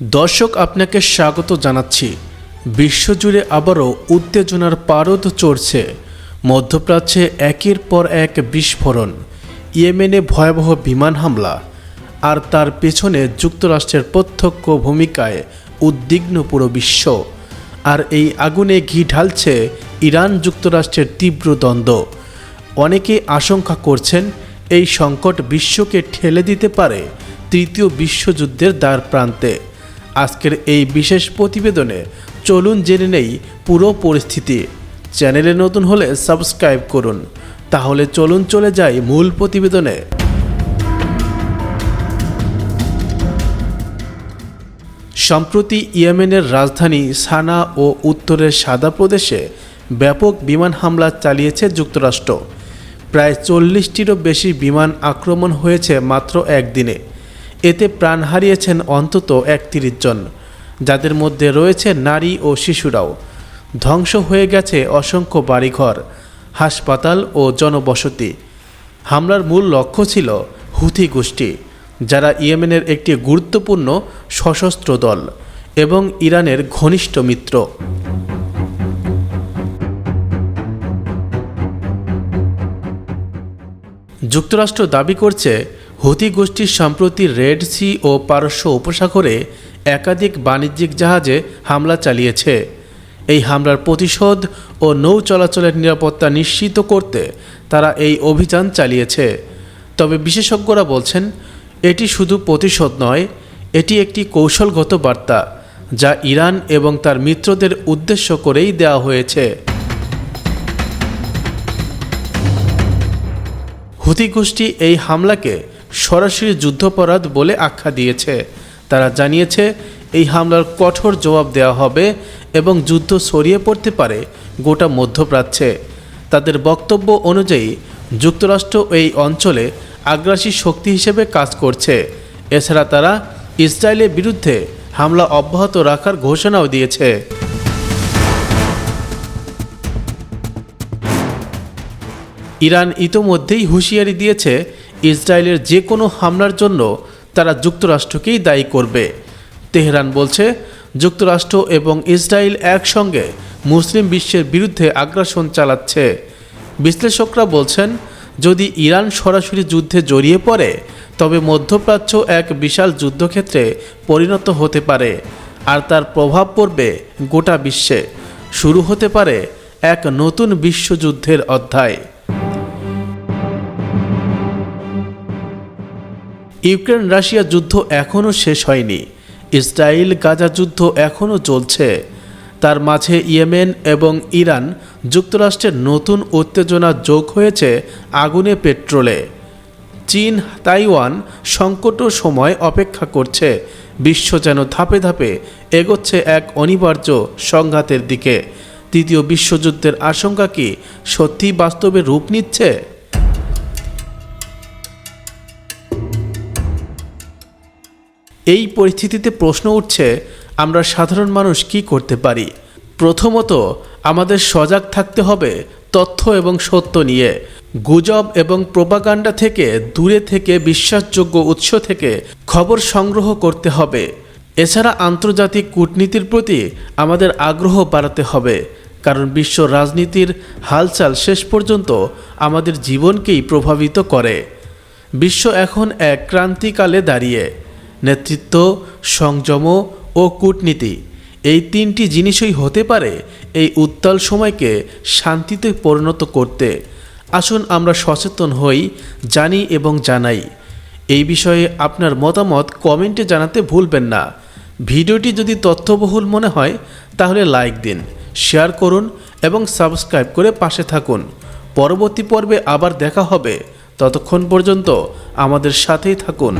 দর্শক, আপনাকে স্বাগত জানাচ্ছি। বিশ্বজুড়ে আবারও উত্তেজনার পারদ চড়ছে। মধ্যপ্রাচ্যে একের পর এক বিস্ফোরণ, ইয়েমেনে ভয়াবহ বিমান হামলা, আর তার পেছনে যুক্তরাষ্ট্রের প্রত্যক্ষ ভূমিকায় উদ্বিগ্ন পুরো বিশ্ব। আর এই আগুনে ঘি ঢালছে ইরান যুক্তরাষ্ট্রের তীব্র দ্বন্দ্ব। অনেকে আশঙ্কা করছেন এই সংকট বিশ্বকে ঠেলে দিতে পারে তৃতীয় বিশ্বযুদ্ধের দ্বার প্রান্তে আজকের এই বিশেষ প্রতিবেদনে চলুন জেনে নেই পুরো পরিস্থিতি। চ্যানেলে নতুন হলে সাবস্ক্রাইব করুন। তাহলে চলুন চলে যাই মূল প্রতিবেদনে। সম্প্রতি ইয়েমেনের রাজধানী সানা ও উত্তরের সাদা প্রদেশে ব্যাপক বিমান হামলা চালিয়েছে যুক্তরাষ্ট্র। প্রায় চল্লিশটিরও বেশি বিমান আক্রমণ হয়েছে মাত্র একদিনে। এতে প্রাণ হারিয়েছেন অন্তত একত্রিশ জন। যাদের মধ্যে রয়েছে নারী ও শিশুরাও। ধ্বংস হয়ে গেছে অসংখ্য বাড়িঘর, হাসপাতাল ও জনবসতি। হামলার মূল লক্ষ্য ছিল হুথি গোষ্ঠী, যারা ইয়েমেনের একটি গুরুত্বপূর্ণ সশস্ত্র দল এবং ইরানের ঘনিষ্ঠ মিত্র। যুক্তরাষ্ট্র দাবি করছে হুতি গোষ্ঠীর সম্প্রতি রেড সি ও পারস্য উপসাগরে একাধিক বাণিজ্যিক জাহাজে হামলা চালিয়েছে। এই হামলার প্রতিশোধ ও নৌ চলাচলের নিরাপত্তা নিশ্চিত করতে তারা এই অভিযান চালিয়েছে। তবে বিশেষজ্ঞরা বলছেন, এটি শুধু প্রতিশোধ নয়, এটি একটি কৌশলগত বার্তা যা ইরান এবং তার মিত্রদের উদ্দেশ্য করেই দেওয়া হয়েছে। হুতি গোষ্ঠী এই হামলাকে সরাসরি যুদ্ধাপরাধ বলে আখ্যা দিয়েছে। তারা জানিয়েছে, এই হামলার কঠোর জবাব দেওয়া হবে এবং যুদ্ধ ছড়িয়ে পড়তে পারে গোটা মধ্যপ্রাচ্যে। তাদের বক্তব্য অনুযায়ী, যুক্তরাষ্ট্র এই অঞ্চলে আগ্রাসী শক্তি হিসেবে কাজ করছে। এছাড়া তারা ইসরায়েলের বিরুদ্ধে হামলা অব্যাহত রাখার ঘোষণাও দিয়েছে। ইরান ইতোমধ্যেই হুঁশিয়ারি দিয়েছে ইসরায়েলের যে কোনো হামলার জন্য তারা যুক্তরাষ্ট্রকেই দায়ী করবে। তেহরান বলছে, যুক্তরাষ্ট্র এবং ইসরায়েল একসঙ্গে মুসলিম বিশ্বের বিরুদ্ধে আগ্রাসন চালাচ্ছে। বিশ্লেষকরা বলছেন, যদি ইরান সরাসরি যুদ্ধে জড়িয়ে পড়ে, তবে মধ্যপ্রাচ্য এক বিশাল যুদ্ধক্ষেত্রে পরিণত হতে পারে, আর তার প্রভাব পড়বে গোটা বিশ্বে। শুরু হতে পারে এক নতুন বিশ্বযুদ্ধের অধ্যায়। ইউক্রেন রাশিয়া যুদ্ধ এখনও শেষ হয়নি। ইসরায়েল গাজা যুদ্ধ এখনও চলছে। তার মাঝে ইয়েমেন এবং ইরান যুক্তরাষ্ট্রের নতুন উত্তেজনা যোগ হয়েছে আগুনে পেট্রোলে। চীন, তাইওয়ান সংকট সময় অপেক্ষা করছে। বিশ্ব যেন ধাপে ধাপে এগোচ্ছে এক অনিবার্য সংঘাতের দিকে। তৃতীয় বিশ্বযুদ্ধের আশঙ্কা কি সত্যি বাস্তবে রূপ নিচ্ছে? এই পরিস্থিতিতে প্রশ্ন উঠছে, আমরা সাধারণ মানুষ কি করতে পারি? প্রথমত, আমাদের সজাগ থাকতে হবে তথ্য এবং সত্য নিয়ে। গুজব এবং প্রোপাগান্ডা থেকে, দূরে থেকে, বিশ্বাসযোগ্য উৎস থেকে খবর সংগ্রহ করতে হবে। এছাড়া আন্তর্জাতিক কূটনীতির প্রতি আমাদের আগ্রহ বাড়াতে হবে, কারণ বিশ্ব রাজনীতির হালচাল শেষ পর্যন্ত আমাদের জীবনকেই প্রভাবিত করে। বিশ্ব এখন এক ক্রান্তিকালে দাঁড়িয়ে। নেতৃত্ব সংযম ও কূটনীতি। এই তিনটি জিনিসই হতে পারে এই উত্তাল সময়কে শান্তিতে পরিণত করতে। আসুন আমরা সচেতন হই, জানি এবং জানাই। এই বিষয়ে আপনার মতামত কমেন্টে জানাতে ভুলবেন না। ভিডিওটি যদি তথ্যবহুল মনে হয়, তাহলে লাইক দিন, শেয়ার করুন এবং সাবস্ক্রাইব করে পাশে থাকুন। পরবর্তী পর্বে আবার দেখা হবে। ততক্ষণ পর্যন্ত আমাদের সাথেই থাকুন।